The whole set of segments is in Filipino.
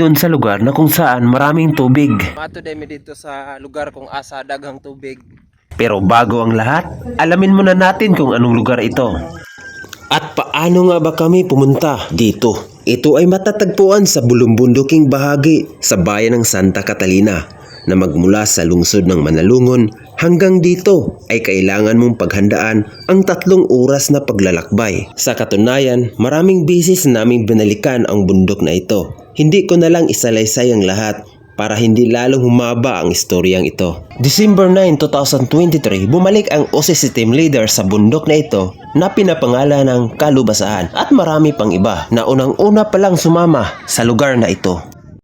doon sa lugar na kung saan maraming tubig. Mato demi dito sa lugar kung asa daghang tubig. Pero bago ang lahat, alamin muna natin kung anong lugar ito. At paano nga ba kami pumunta dito? Ito ay matatagpuan sa bulumbunduking bahagi sa bayan ng Santa Catalina na magmula sa lungsod ng Manalungon hanggang dito ay kailangan mong paghandaan ang tatlong oras na paglalakbay. Sa katunayan, maraming bisis naming binalikan ang bundok na ito. Hindi ko na lang isalaysay ang lahat para hindi lalong humaba ang istoryang ito. December 9, 2023, bumalik ang OCC team leader sa bundok na ito na pinapangalan ng Kalubasaan at marami pang iba na unang-una pa lang sumama sa lugar na ito.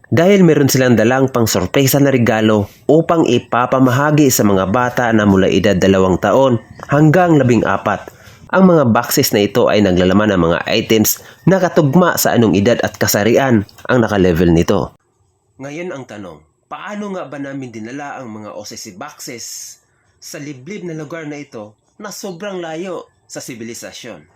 Dahil meron silang dalang pang sorpresa na regalo upang ipapamahagi sa mga bata na mula edad dalawang taon hanggang labing apat. Ang mga boxes na ito ay naglalaman ng mga items na katugma sa anong edad at kasarian ang nakalevel nito. Ngayon ang tanong, paano nga ba namin dinala ang mga OCC boxes sa liblib na lugar na ito na sobrang layo sa sibilisasyon?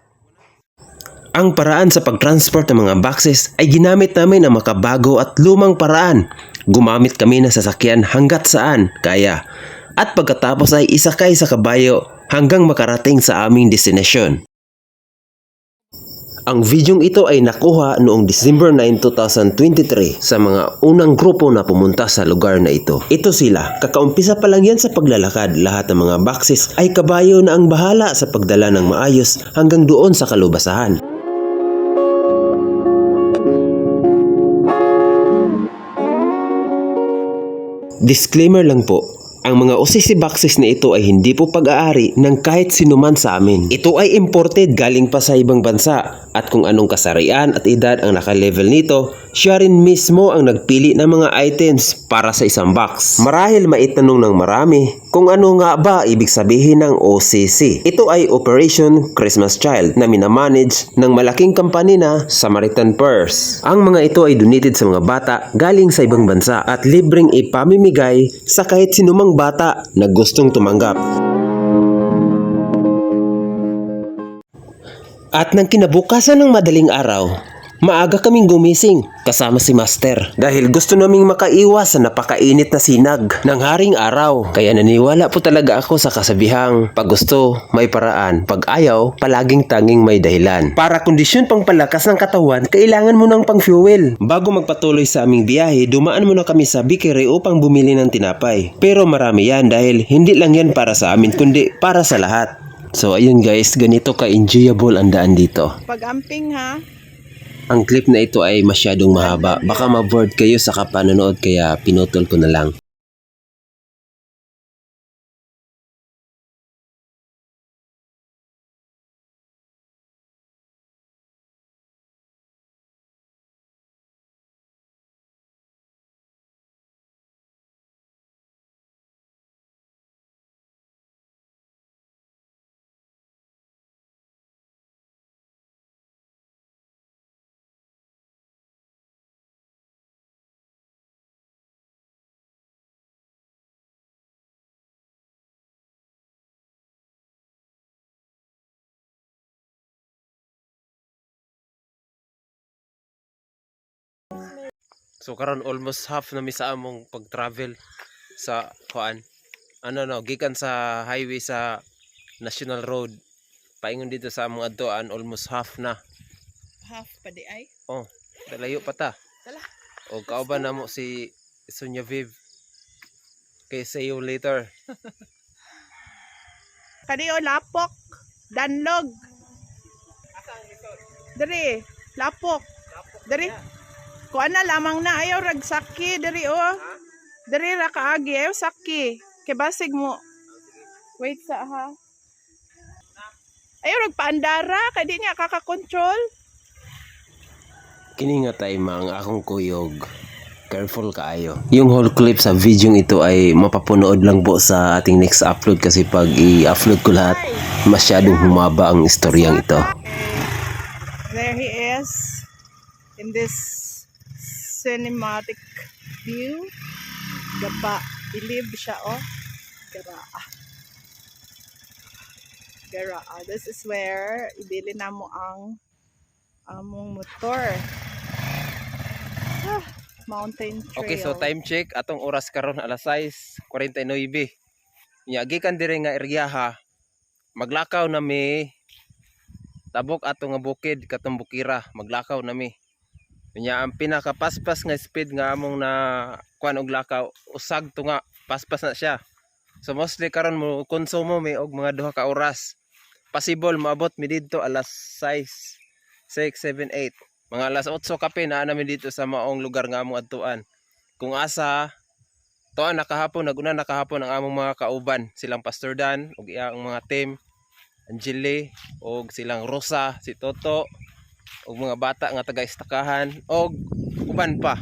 Ang paraan sa pagtransport ng mga boxes ay ginamit namin ang makabago at lumang paraan. Gumamit kami ng sasakyan hanggat saan kaya at pagkatapos ay isakay sa kabayo hanggang makarating sa aming destinasyon. Ang videong ito ay nakuha noong December 9, 2023 sa mga unang grupo na pumunta sa lugar na ito. Ito sila, kakaumpisa pa lang yan sa paglalakad. Lahat ng mga boxes ay kabayo na ang bahala sa pagdala ng maayos hanggang doon sa kalubasahan. Disclaimer lang po, ang mga OCC boxes na ito ay hindi po pag-aari ng kahit sinuman sa amin. Ito ay imported galing pa sa ibang bansa at kung anong kasarian at edad ang naka-level nito, siya rin mismo ang nagpili ng mga items para sa isang box. Marahil maitanong ng marami kung ano nga ba ibig sabihin ng OCC. Ito ay Operation Christmas Child na minamanage ng malaking company na Samaritan Purse. Ang mga ito ay donated sa mga bata galing sa ibang bansa at libreng ipamimigay sa kahit sinumang bata na gustong tumanggap. At nang kinabukasan ng madaling araw, maaga kaming gumising kasama si Master dahil gusto naming makaiwas sa napakainit na sinag ng haring araw. Kaya naniwala po talaga ako sa kasabihang pag gusto, may paraan. Pag ayaw, palaging tanging may dahilan. Para kondisyon pang palakas ng katawan, kailangan mo ng pang fuel. Bago magpatuloy sa aming biyahe, dumaan muna kami sa Bikere upang bumili ng tinapay. Pero marami yan dahil hindi lang yan para sa amin kundi para sa lahat. So ayun guys, ganito ka-enjoyable ang daan dito. Pag-amping ha. Ang clip na ito ay masyadong mahaba. Baka ma-bored kayo sa kapanonood kaya pinutol ko na lang. So karon almost half na mi sa among pag-travel sa kuan. Ano no, gikan sa highway sa National Road. Paingon dito sa among adtoan almost half na. Half pa di ay. Oh, layo pa ta. Tala. O kauban na mo si Sonia Viv. Okay, see you later. Kaniyo lapok. Danlog. Diri. Lapok. Diri. Kuan na lamang na ayaw rag saki diri oh. Diri ra kaagi ayaw saki. Kay basig mo. Wait sa ha. Ayaw rag paandara kay di niya kaka-control. Kini nga tay mga akong kuyog. Careful kaayo. Yung whole clip sa video ito ay mapapunood lang po sa ating next upload kasi pag i-upload ko lahat, masyadong humaba ang istoryang ito. There he is in this cinematic view. Gaba, ilib siya oh. Gara. Gara. This is where ibili na mo ang among motor. Ah, mountain trail. Okay, so time check atong oras karon alas 6:49. Nya gikan dire nga area ha. Maglakaw na mi tabok ato nga bukid katong bukira, maglakaw na mi. Nya ang pinakapaspas nga speed nga among na kuan og lakaw usag to nga paspas na siya. So mostly karon mo konsumo mi og mga duha ka oras. Possible maabot mi didto alas 6, 6, 7, 8. Mga alas 8 kape na namin dito sa maong lugar nga among adtuan. Kung asa to nakahapon naguna nakahapon ang among mga kauban silang Pastor Dan ug iyang mga team Angeli ug silang Rosa, si Toto ug mga bata nga taga-istakahan ug uban pa.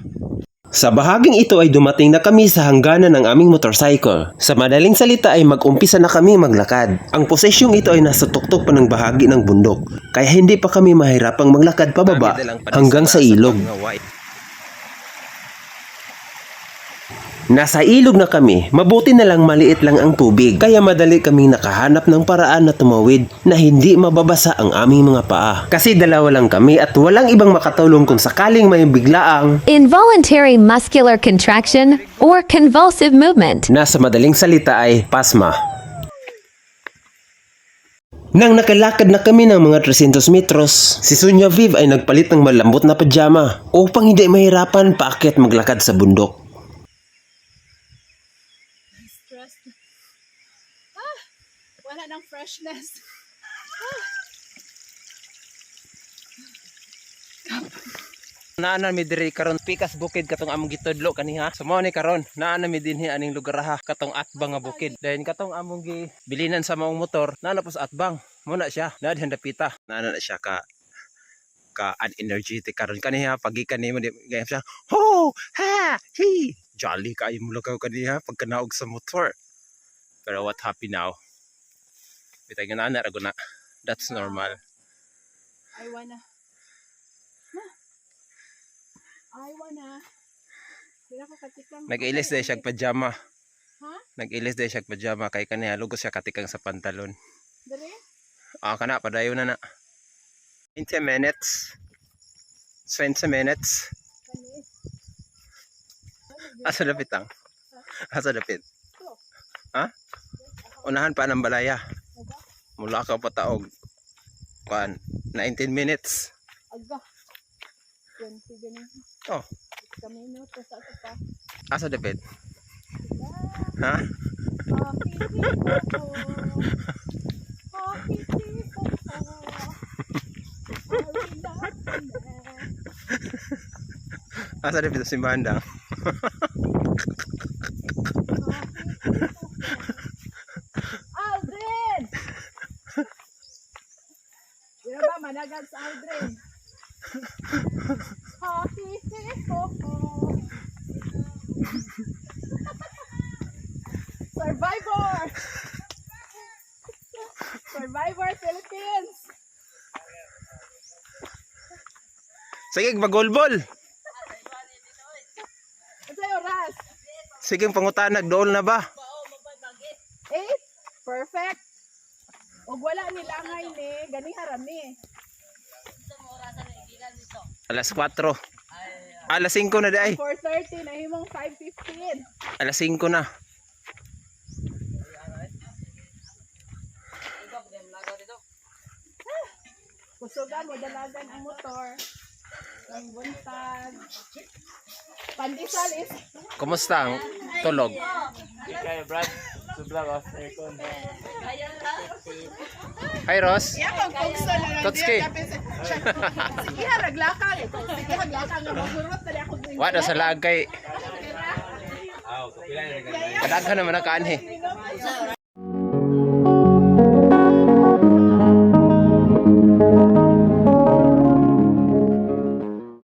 Sa bahaging ito ay dumating na kami sa hangganan ng aming motorcycle. Sa madaling salita ay mag-umpisa na kami maglakad. Ang posesyong ito ay nasa tuktok pa ng bahagi ng bundok. Kaya hindi pa kami mahirapang maglakad pababa hanggang sa ilog. mga white. Nasa ilog na kami, mabuti na lang maliit lang ang tubig. Kaya madali kaming nakahanap ng paraan na tumawid na hindi mababasa ang aming mga paa. Kasi dalawa lang kami at walang ibang makatulong kung sakaling may biglaang Involuntary muscular contraction or convulsive movement. Nasa madaling salita ay pasma. Nang nakalakad na kami ng mga 300 metros, si Sonia Viv ay nagpalit ng malambot na pajama upang hindi mahirapan paakyat maglakad sa bundok. Wala ng freshness. Naana mi diri karon pikas bukid katong among gitudlo kaniha. So mao ni karon naana mi dinhi aning lugar ha katong atbang nga bukid. Then katong among gi bilinan sa maong motor naana po sa atbang. Mo na siya. Na dihan dapita. Naana na siya ka ka unenergetic karon kaniha pagikan nimo di gayam siya. Ho! Ha! Hi! Jolly kaayo mo lagaw kaniha pag kanaog sa motor. Pero what happy now? Bitay nga naana ra na. That's normal. I wanna. I wanna. Nag-ilis dahil siya pajama. Ha? Nag-ilis dahil siya pajama kay kaniya lugos siya katikang sa pantalon. Dali? Ah, kana padayon na na. 20 minutes. 20 minutes. Asa dapit ang? Asa dapit? Ha? Unahan pa ng balaya. Mula ka pa taog. Kuan, 19 minutes. Aga. Yan, sige na. Oh, Kami no, to sa ito pa. asa dapit? Ha? Asa dapit sa simbahan daw? Sige, magulbol. Sige, pangutanag, dool na ba? Eight. Perfect. Ug wala nilangay ni, gani harami. Alas 4. Alas 5 na di ay. 4.30 na himong 5.15. Alas 5 na. Kusugan mo dalagan ang motor. Ang buntag. Pandesal is Kumusta ang tulog? Hi Ross. iya pag kugso na Totski. Sige raglakang. Sige raglakang magurot na ako. Wala sa lag kay. Kadaghan naman ang kaanhi.